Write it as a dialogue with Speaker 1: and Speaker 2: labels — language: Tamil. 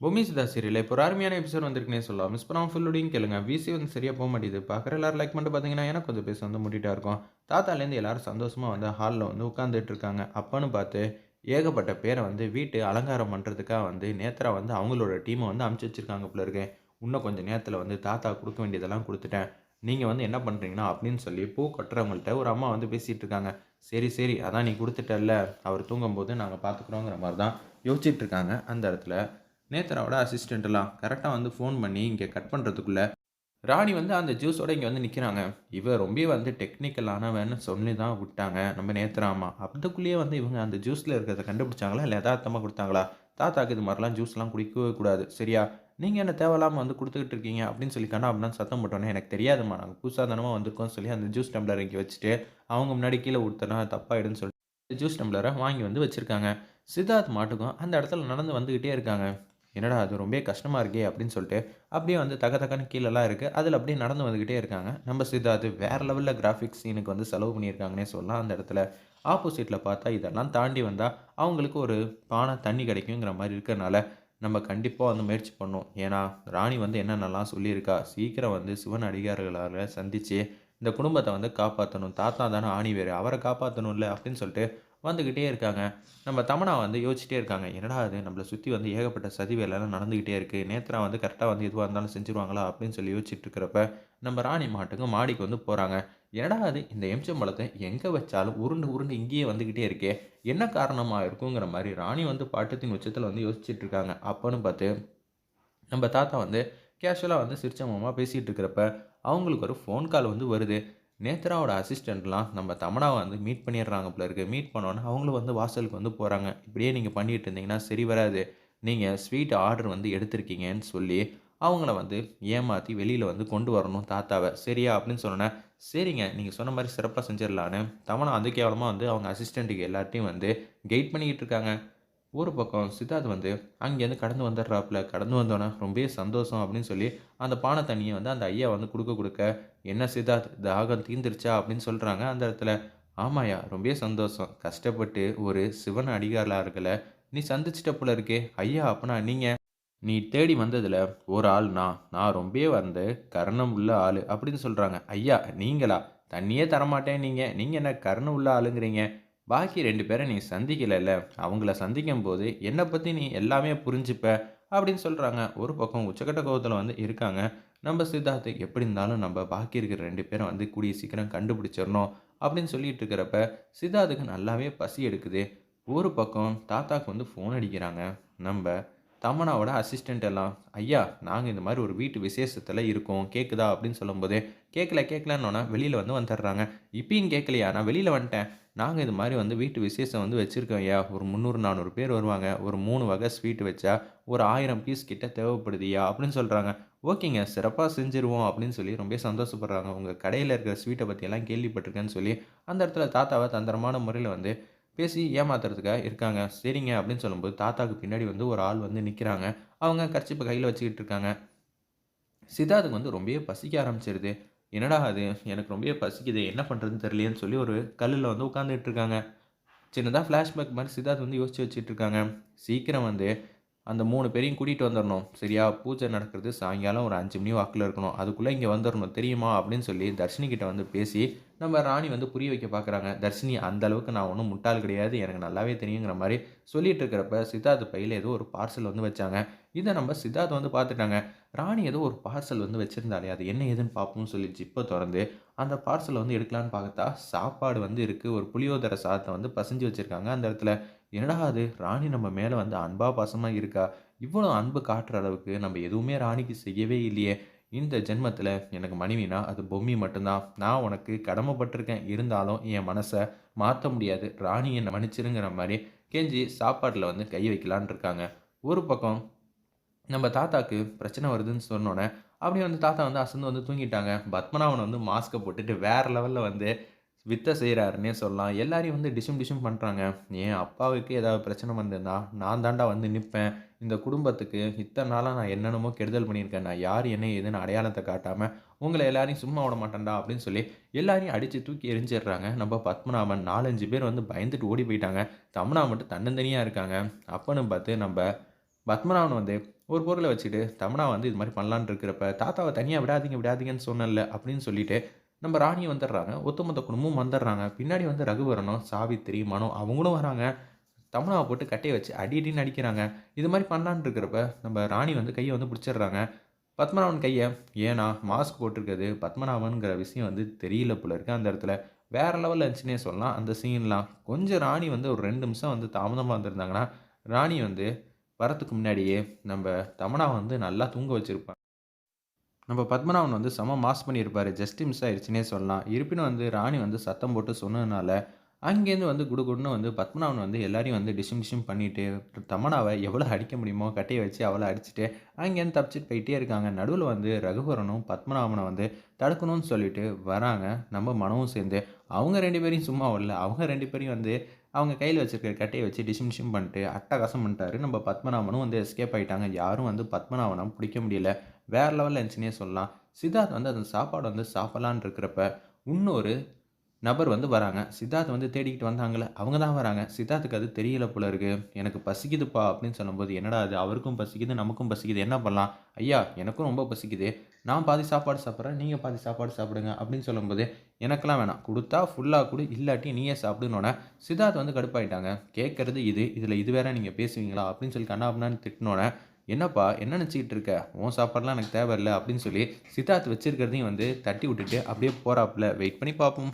Speaker 1: பொம்மி சிதா இப்போ ஒரு அருமையான எபிசோட் வந்திருக்குனே சொல்லலாம். மிஸ் பண்ணாமல் ஃபுல்லோடையும் கேளுங்க. விசி வந்து சரியாக போக மாட்டேது பார்க்குற எல்லாரும் லைக் பண்ணிட்டு பார்த்தீங்கன்னா எனக்கு கொஞ்சம் பேச வந்து முட்டிட்டா இருக்கும். தாத்தாலேருந்து எல்லாரும் சந்தோஷமாக வந்து ஹாலில் வந்து உட்காந்துட்டு இருக்காங்க. அப்பான்னு பார்த்து ஏகப்பட்ட பேரை வந்து வீட்டு அலங்காரம் பண்ணுறதுக்காக வந்து நேத்தரா வந்து அவங்களோட டீமை வந்து அமுச்சு வச்சிருக்காங்க போல இருக்கு. இன்னும் கொஞ்சம் நேரத்தில் வந்து தாத்தா கொடுக்க வேண்டியதெல்லாம் கொடுத்துட்டேன். நீங்கள் வந்து என்ன பண்ணுறீங்கன்னா அப்படின்னு சொல்லி பூ கட்டுறவங்கள்ட்ட ஒரு அம்மா வந்து பேசிகிட்டு இருக்காங்க. சரி சரி அதான் நீ கொடுத்துட்டல்ல. அவர் தூங்கும்போது நாங்கள் பார்த்துக்குறோங்கிற மாதிரி தான் யோசிச்சுட்டு இருக்காங்க. அந்த இடத்துல நேத்ராவோட அசிஸ்டண்ட்டெல்லாம் கரெக்டாக வந்து ஃபோன் பண்ணி இங்கே கட் பண்ணுறதுக்குள்ளே ராணி வந்து அந்த ஜூஸோட இங்கே வந்து நிற்கிறாங்க இவன் ரொம்ப வந்து டெக்னிக்கலானவன்னு சொல்லி தான் விட்டாங்க. நம்ம நேத்ரா அம்மா. அதுக்குள்ளேயே வந்து இவங்க அந்த ஜூஸில் இருக்கிறத கண்டுபிடிச்சாங்களா? இல்லை யதார்த்தமாக கொடுத்தாங்களா? தாத்தாக்கு இது மாதிரிலாம் ஜூஸ்லாம் குடிக்கவே கூடாது. சரியா? நீங்கள் என்ன தேவையில்லாமல் வந்து கொடுத்துக்கிட்டு இருக்கீங்க அப்படின்னு சொல்லி கண்ணா அப்படின்னா சத்தம் போட்டோன்னே எனக்கு தெரியாதும்மா. நாங்கள் புதுசாக தானமாக வந்திருக்கோம் சொல்லி அந்த ஜூஸ் டம்ளர் இங்கே வச்சுட்டு அவங்க முன்னாடி கீழே ஊற்றுனா தப்பாயிடுன்னு சொல்லிட்டு ஜூஸ் டம்ளரை வாங்கி வந்து வச்சுருக்காங்க. சித்தார்த் மாட்டுக்கும் அந்த இடத்துல நடந்து வந்துக்கிட்டே இருக்காங்க. என்னடா அது ரொம்ப கஷ்டமாக இருக்கே அப்படின்னு சொல்லிட்டு அப்படியே வந்து தக தக்கன்னு கீழெல்லாம் இருக்குது அதில் அப்படியே நடந்து வந்துக்கிட்டே இருக்காங்க. நம்ம சித்தார்த்து வேறு லெவலில் கிராஃபிக்ஸ் சீனுக்கு வந்து செலவு பண்ணியிருக்காங்கன்னே சொல்லலாம். அந்த இடத்துல ஆப்போசிட்டில் பார்த்தா இதெல்லாம் தாண்டி வந்தால் அவங்களுக்கு ஒரு பானை தண்ணி கிடைக்குங்கிற மாதிரி இருக்கிறனால நம்ம கண்டிப்பாக வந்து முயற்சி பண்ணோம். ஏன்னா ராணி வந்து என்னென்னலாம் சொல்லியிருக்கா? சீக்கிரம் வந்து சிவன் அடிகாரர்களால் சந்தித்து இந்த குடும்பத்தை வந்து காப்பாற்றணும் தாத்தா தானே ஆணி வேறு. அவரை காப்பாற்றணும்ல அப்படின்னு சொல்லிட்டு வந்துக்கிட்டே இருக்காங்க. நம்ம தமனா வந்து யோசிச்சிட்டே இருக்காங்க. என்னடா அது நம்மளை சுற்றி வந்து ஏகப்பட்ட சதி வேலைலாம் நடந்துக்கிட்டே இருக்குது நேத்ரா வந்து கரெக்டாக வந்து எதுவாக இருந்தாலும் செஞ்சுருவாங்களா? அப்படின்னு சொல்லி யோசிச்சுட்டு இருக்கிறப்ப நம்ம ராணி மாட்டுக்கு மாடிக்கு வந்து போகிறாங்க என்னடா அது இந்த எம்சம்பழத்தை எங்கே வச்சாலும் உருண்டு உருண்டு இங்கேயே வந்துக்கிட்டே இருக்கே. என்ன காரணமாக இருக்குங்கிற மாதிரி ராணி வந்து பாட்டத்தின் உச்சத்தில் வந்து யோசிச்சுட்டு இருக்காங்க அப்போன்னு பார்த்து நம்ம தாத்தா வந்து கேஷுவலாக வந்து சிரிச்சமமாக பேசிகிட்டு இருக்கிறப்ப அவங்களுக்கு ஒரு ஃபோன் கால் வந்து வருது. நேத்ராவோட அசிஸ்டண்ட்லாம் நம்ம தமனாவை வந்து மீட் பண்ணிடுறாங்க போல இருக்குது மீட் பண்ணோன்னே அவங்களும் வந்து வாசலுக்கு வந்து போகிறாங்க இப்படியே நீங்கள் பண்ணிட்டு இருந்தீங்கன்னா சரி வராது. நீங்கள் ஸ்வீட் ஆர்டர் வந்து எடுத்திருக்கீங்கன்னு சொல்லி அவங்கள வந்து ஏமாற்றி வெளியில் வந்து கொண்டு வரணும் தாத்தாவை. சரியா? அப்படின்னு சொன்னோன்னே சரிங்க நீங்கள் சொன்ன மாதிரி சிறப்பாக செஞ்சிடலான்னு தமனா அது கேவலமாக வந்து அவங்க அசிஸ்டண்ட்டுக்கு எல்லாத்தையும் வந்து கைட் பண்ணிக்கிட்டு இருக்காங்க. ஒரு பக்கம் சித்தார்த் வந்து அங்கேருந்து கடந்து வந்துடுறாப்புல. கடந்து வந்தோன்னே ரொம்பவே சந்தோஷம் அப்படின்னு சொல்லி அந்த பானை தண்ணியை வந்து அந்த ஐயா வந்து கொடுக்க கொடுக்க என்ன சித்தார்த்? தாகம் தீந்துருச்சா அப்படின்னு சொல்கிறாங்க அந்த இடத்துல ஆமாயா ரொம்பவே சந்தோஷம். கஷ்டப்பட்டு ஒரு சிவன் அடிகாரர்களை இருக்கல. நீ சந்திச்சிட்ட போல இருக்கே. ஐயா அப்பனா நீங்கள் நீ தேடி வந்ததில் ஒரு ஆள் நான். நான் ரொம்பவே வந்து கரணம் உள்ள ஆள் அப்படின்னு சொல்கிறாங்க ஐயா நீங்களா? தண்ணியே தரமாட்டேன் நீங்கள் நீங்கள் என்ன கரணம் உள்ள ஆளுங்கிறீங்க? பாக்கி ரெண்டு பேரை நீ சந்திக்கலைல்ல. அவங்கள சந்திக்கும் போது என்னை பற்றி நீ எல்லாமே புரிஞ்சுப்ப அப்படின்னு சொல்கிறாங்க ஒரு பக்கம் உச்சக்கட்ட கோபத்தில் வந்து இருக்காங்க. நம்ம சித்தார்த்தை எப்படி இருந்தாலும் நம்ம பாக்கி இருக்கிற ரெண்டு பேரும் வந்து கூடிய சீக்கிரம் கண்டுபிடிச்சிடணும் அப்படின்னு சொல்லிட்டு இருக்கிறப்ப சித்தார்த்துக்கு நல்லாவே பசி எடுக்குது. ஒரு பக்கம் தாத்தாக்கு வந்து ஃபோன் அடிக்கிறாங்க. நம்ம தமனாவோட அசிஸ்டண்ட் எல்லாம் ஐயா நாங்கள் இந்த மாதிரி ஒரு வீட்டு விசேஷத்தில் இருக்கோம். கேட்குதா அப்படின்னு சொல்லும்போது கேட்கல கேட்கலன்னொன்னா வெளியில் வந்து வந்துடுறாங்க. இப்பயும் கேட்கலையா நான் வெளியில் வந்துட்டேன். நாங்கள் இது மாதிரி வந்து வீட்டு விசேஷம் வந்து வச்சுருக்கோம் ஐயா. ஒரு முந்நூறு நானூறு பேர் வருவாங்க. ஒரு மூணு வகை ஸ்வீட் வச்சா ஒரு ஆயிரம் பீஸ் கிட்ட தேவைப்படுதுயா அப்படின்னு சொல்கிறாங்க ஓகேங்க சிறப்பாக செஞ்சுருவோம் அப்படின்னு சொல்லி ரொம்ப சந்தோஷப்படுறாங்க. உங்கள் கடையில் இருக்கிற ஸ்வீட்டை பற்றியெல்லாம் கேள்விப்பட்டிருக்கேன்னு சொல்லி அந்த இடத்துல தாத்தாவை தந்திரமான முறையில் வந்து பேசி ஏமாத்துறதுக்காக இருக்காங்க. சரிங்க அப்படின்னு சொல்லும்போது தாத்தாவுக்கு பின்னாடி வந்து ஒரு ஆள் வந்து நிற்கிறாங்க அவங்க கர்ச்சிப்பை கையில் வச்சுக்கிட்டு இருக்காங்க. சித்தார்த்துக்கு வந்து ரொம்பவே பசிக்க ஆரம்பிச்சிருது. என்னடா அது? எனக்கு ரொம்பவே பசிக்குது. என்ன பண்ணுறதுன்னு தெரியலையேன்னு சொல்லி ஒரு கல்லில் வந்து உட்காந்துட்டு இருக்காங்க. சின்னதாக ஃப்ளாஷ்பேக் மாதிரி சித்தார்த் வந்து யோசிச்சு வச்சுட்டு இருக்காங்க. சீக்கிரம் வந்து அந்த மூணு பேரையும் கூட்டிகிட்டு வந்துடணும் சரியா? பூஜை நடக்கிறது சாயங்காலம் ஒரு அஞ்சு மணி வாக்கில் இருக்கணும். அதுக்குள்ளே இங்கே வந்துடணும் தெரியுமா? அப்படின்னு சொல்லி தர்ஷினிக்கிட்ட வந்து பேசி நம்ம ராணி வந்து புரிய வைக்க பார்க்குறாங்க தர்ஷினி அந்த அளவுக்கு நான் ஒன்றும் முட்டாள் கிடையாது. எனக்கு நல்லாவே தெரியுங்கிற மாதிரி சொல்லிட்டு இருக்கிறப்ப சித்தார்த் பையில் ஏதோ ஒரு பார்சல் வந்து வச்சாங்க. இதை நம்ம சித்தார்த் வந்து பார்த்துட்டாங்க. ராணி ஏதோ ஒரு பார்சல் வந்து வச்சுருந்தாலே அது என்ன ஏதுன்னு பார்ப்போம்னு சொல்லி ஜிப்பை திறந்து அந்த பார்சலை வந்து எடுக்கலான்னு பார்த்தா சாப்பாடு வந்து இருக்குது ஒரு புளியோதர சாதத்தை வந்து பசஞ்சு வச்சுருக்காங்க அந்த இடத்துல. என்னடா அது? ராணி நம்ம மேலே வந்து அன்பா பாசமாக இருக்கா? இவ்வளோ அன்பு காட்டுற அளவுக்கு நம்ம எதுவுமே ராணிக்கு செய்யவே இல்லையே. இந்த ஜென்மத்தில் எனக்கு மனைவினா அது பொம்மி மட்டும்தான். நான் உனக்கு கடமைப்பட்டிருக்கேன். இருந்தாலும் என் மனசை மாற்ற முடியாது. ராணி என்னை மன்னிச்சிருங்கிற மாதிரி கெஞ்சி சாப்பாட்டில் வந்து கை வைக்கலான் இருக்காங்க. ஒரு பக்கம் நம்ம தாத்தாக்கு பிரச்சனை வருதுன்னு சொன்னோன்னே அப்படியே வந்து தாத்தா வந்து அசந்து வந்து தூங்கிட்டாங்க. பத்மநாபன் வந்து மாஸ்க்கை போட்டுட்டு வேறு லெவலில் வந்து வித்தை செய்கிறாருன்னே சொல்லலாம். எல்லாரையும் வந்து டிஷும் டிஷும் பண்ணுறாங்க என் அப்பாவுக்கு ஏதாவது பிரச்சனை வந்திருந்தா நான் தாண்டா வந்து நிற்பேன் இந்த குடும்பத்துக்கு இத்தனை நாளாக நான் என்னென்னமோ கெடுதல் பண்ணியிருக்கேன். நான் யார் என்ன ஏதுன்னு அடையாளத்தை காட்டாமல் உங்களை எல்லாரையும் சும்மா விட மாட்டேன்டா அப்படின்னு சொல்லி எல்லாரையும் அடித்து தூக்கி எரிஞ்சிடுறாங்க. நம்ம பத்மநாபன் நாலஞ்சு பேர் வந்து பயந்துட்டு ஓடி போயிட்டாங்க. தமனா மட்டும் தன்னந்தனியாக இருக்காங்க. அப்பன்னு பார்த்து நம்ம பத்மநாபன் வந்து ஒரு பொருளை வச்சுட்டு தமனா வந்து இது மாதிரி பண்ணலான் இருக்கிறப்ப தாத்தாவை தனியாக விடாதீங்க விடாதீங்கன்னு சொன்னல அப்படின்னு சொல்லிட்டு நம்ம ராணி வந்துடுறாங்க ஒத்துமொத்த குடும்பமும் வந்துடுறாங்க. பின்னாடி வந்து ரகுவரனும் சாவித்திரி மனோ அவங்களும் வராங்க. தமனாவை போட்டு கட்டையை வச்சு அடி அடின்னு அடிக்கிறாங்க. இது மாதிரி பண்ணலான்னு இருக்கிறப்ப நம்ம ராணி வந்து கையை வந்து பிடிச்சிடுறாங்க. பத்மநாபன் கையை ஏன்னா மாஸ்க் போட்டிருக்கிறது. பத்மநாபனுங்கிற விஷயம் வந்து தெரியல போல இருக்கு அந்த இடத்துல. வேறு லெவலில் இருந்துச்சுன்னே சொல்லலாம். அந்த சீன்லாம் கொஞ்சம் ராணி வந்து ஒரு ரெண்டு நிமிஷம் வந்து தாமதமாக வந்திருந்தாங்கன்னா ராணி வந்து வரத்துக்கு முன்னாடியே நம்ம தமனா வந்து நல்லா தூங்க வச்சுருப்பாங்க. நம்ம பத்மநாபன் வந்து செம மாஸ் பண்ணியிருப்பாரு. ஜஸ்ட் மிஸ் ஆயிடுச்சுன்னே சொல்லலாம். இருப்பினும் வந்து ராணி வந்து சத்தம் போட்டு சொன்னதுனால அங்கேருந்து வந்து குடுகுடுன்னு வந்து பத்மநாபன் வந்து எல்லாரையும் வந்து டிஷும் டிஷும் பண்ணிட்டு தமனாவை எவ்வளோ அடிக்க முடியுமோ கட்டையை வச்சு அவளை அடிச்சுட்டு அங்கேருந்து தப்பிச்சிட்டு போயிட்டே இருக்காங்க. நடுவில் வந்து ரகுவரனும் பத்மநாபனை வந்து தடுக்கணும்னு சொல்லிட்டு வராங்க. நம்ம மனவும் சேர்ந்து. அவங்க ரெண்டு பேரையும் சும்மா வரல அவங்க ரெண்டு பேரையும் வந்து அவங்க கையில் வச்சுருக்கிற கட்டையை வச்சு டிஷும் டிஷும் பண்ணிட்டு அட்டகாசம் பண்ணிட்டாரு. நம்ம பத்மநாபனும் வந்து எஸ்கேப் ஆகிட்டாங்க யாரும் வந்து பத்மநாபனை பிடிக்க முடியல. வேறு லெவலில் இருந்துச்சுன்னே சொல்லலாம். சித்தார்த் வந்து அந்த சாப்பாடு வந்து சாப்பிட்லான் இருக்கிறப்ப இன்னொரு நபர் வந்து வராங்க. சித்தார்த் வந்து தேடிக்கிட்டு வந்தாங்களே அவங்க தான் வராங்க. சித்தார்த்துக்கு அது தெரியல போல இருக்கு. எனக்கு பசிக்குதுப்பா அப்படின்னு சொல்லும்போது என்னடா அது அவருக்கும் பசிக்குது நமக்கும் பசிக்குது. என்ன பண்ணலாம்? ஐயா எனக்கும் ரொம்ப பசிக்குது. நான் பாதி சாப்பாடு சாப்பிட்றேன் நீங்கள் பாதி சாப்பாடு சாப்பிடுங்க அப்படின்னு சொல்லும்போது எனக்கெல்லாம் வேணாம். கொடுத்தா ஃபுல்லாக கொடு இல்லாட்டி நீயே சாப்பிடுனோடனே சித்தார்த் வந்து கடுப்பாயிட்டாங்க. கேட்குறது இது இதில் இது வேற நீங்கள் பேசுவீங்களா? அப்படின்னு சொல்லி கண்ணாபுனான்னு திட்டினோன்னே என்னப்பா என்ன நினச்சிக்கிட்டு இருக்க? உன் சாப்பாடுலாம் எனக்கு தேவையில்லை. அப்படின்னு சொல்லி சித்தார்த் வச்சிருக்கிறதையும் வந்து தட்டி விட்டுட்டு அப்படியே போகிறாப்புல வெயிட் பண்ணி பார்ப்போம்.